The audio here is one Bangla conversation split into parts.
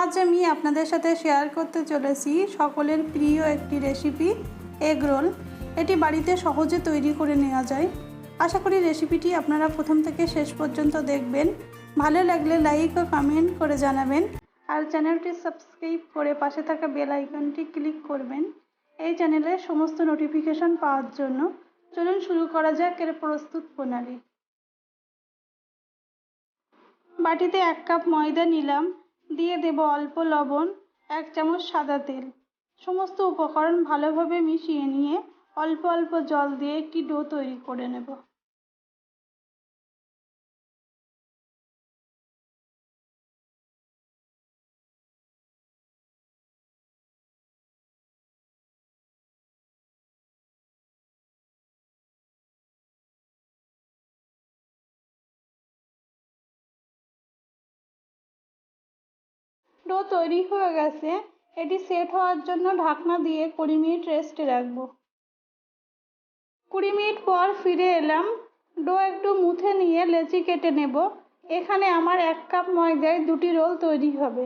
আজ আমি আপনাদের সাথে শেয়ার করতে চলেছি সকলের প্রিয় একটি রেসিপি এগ রোল এটি বাড়িতে সহজে তৈরি করে নেওয়া যায়। আশা করি রেসিপিটি আপনারা প্রথম থেকে শেষ পর্যন্ত দেখবেন। ভালো লাগলে লাইক ও কমেন্ট করে জানাবেন। আর চ্যানেলটি সাবস্ক্রাইব করে পাশে থাকা বেল আইকনটি ক্লিক করবেন। এই চ্যানেলের সমস্ত নোটিফিকেশন পাওয়ার জন্য চলুন শুরু করা যাক এর প্রস্তুত প্রণালী। বাটিতে এক কাপ ময়দা নিলাম। দিয়ে দেব অল্প লবণ, এক চামচ সাদা তেল। সমস্ত উপকরণ ভালোভাবে মিশিয়ে নিয়ে অল্প অল্প জল দিয়ে একটি ডো তৈরি করে নেব। ডো তৈরি হয়ে গেছে। এটি সেট হওয়ার জন্য ঢাকনা দিয়ে কুড়ি মিনিট রেস্টে রাখব। কুড়ি মিনিট পর ফিরে এলাম। ডো একটু মুথে নিয়ে লেচি কেটে নেব। এখানে আমার এক কাপ ময়দায় দুটি রোল তৈরি হবে।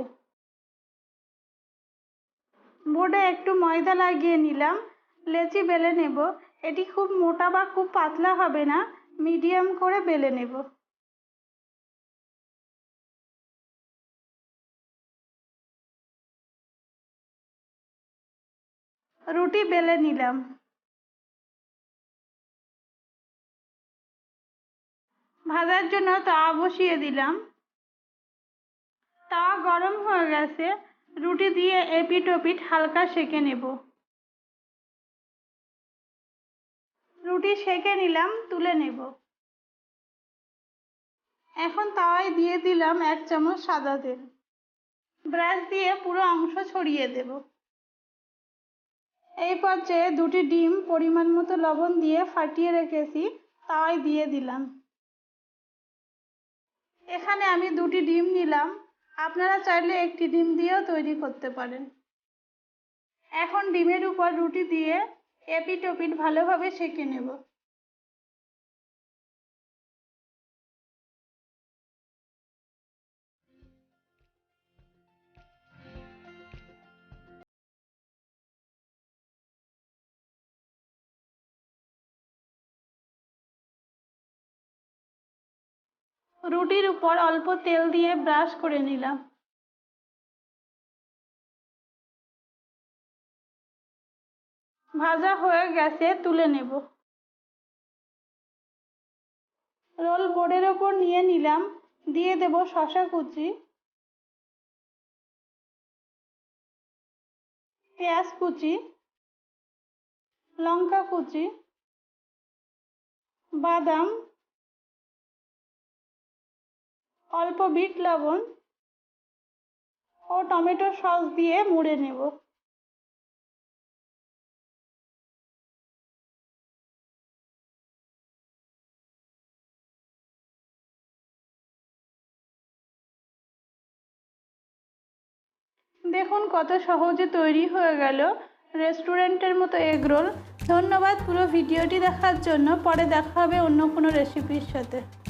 বোর্ডে একটু ময়দা লাগিয়ে নিলাম। লেচি বেলে নেব। এটি খুব মোটা বা খুব পাতলা হবে না। মিডিয়াম করে বেলে নেব। রুটি বেলে নিলাম। ভাজার জন্য তাওয়া বসিয়ে দিলাম। তাওয়া গরম হয়ে গেছে, রুটি দিয়ে এপিট ওপিট হালকা সেকে নেব। রুটি সেকে নিলাম, তুলে নেব। এখন তাওয়ায় দিয়ে দিলাম এক চামচ সাদা তেল। ব্রাশ দিয়ে পুরো অংশ ছড়িয়ে দেব। এই পর্যায়ে দুটি ডিম পরিমাণ মতো লবণ দিয়ে ফাটিয়ে রেখেছি তাওয়ায় দিয়ে দিলাম। এখানে আমি দুটি ডিম নিলাম। আপনারা চাইলে একটি ডিম দিয়েও তৈরি করতে পারেন। এখন ডিমের উপর রুটি দিয়ে এপিট ওপিট ভালোভাবে সেঁকে নেব। রুটির উপর অল্প তেল দিয়ে ব্রাশ করে নিলাম। ভাজা হয়ে গেছে, তুলে নেব। রোল বোর্ডের ওপর নিয়ে নিলাম, দিয়ে দেব শশা কুচি। পেঁয়াজ কুচি, লঙ্কা কুচি, বাদাম অল্প বিট লবণ ও টমেটো সস দিয়ে মুড়ে নেব। দেখুন কত সহজে তৈরি হয়ে গেল রেস্টুরেন্টের মতো এগ রোল। ধন্যবাদ পুরো ভিডিওটি দেখার জন্য। পরে দেখা হবে অন্য কোনো রেসিপির সাথে।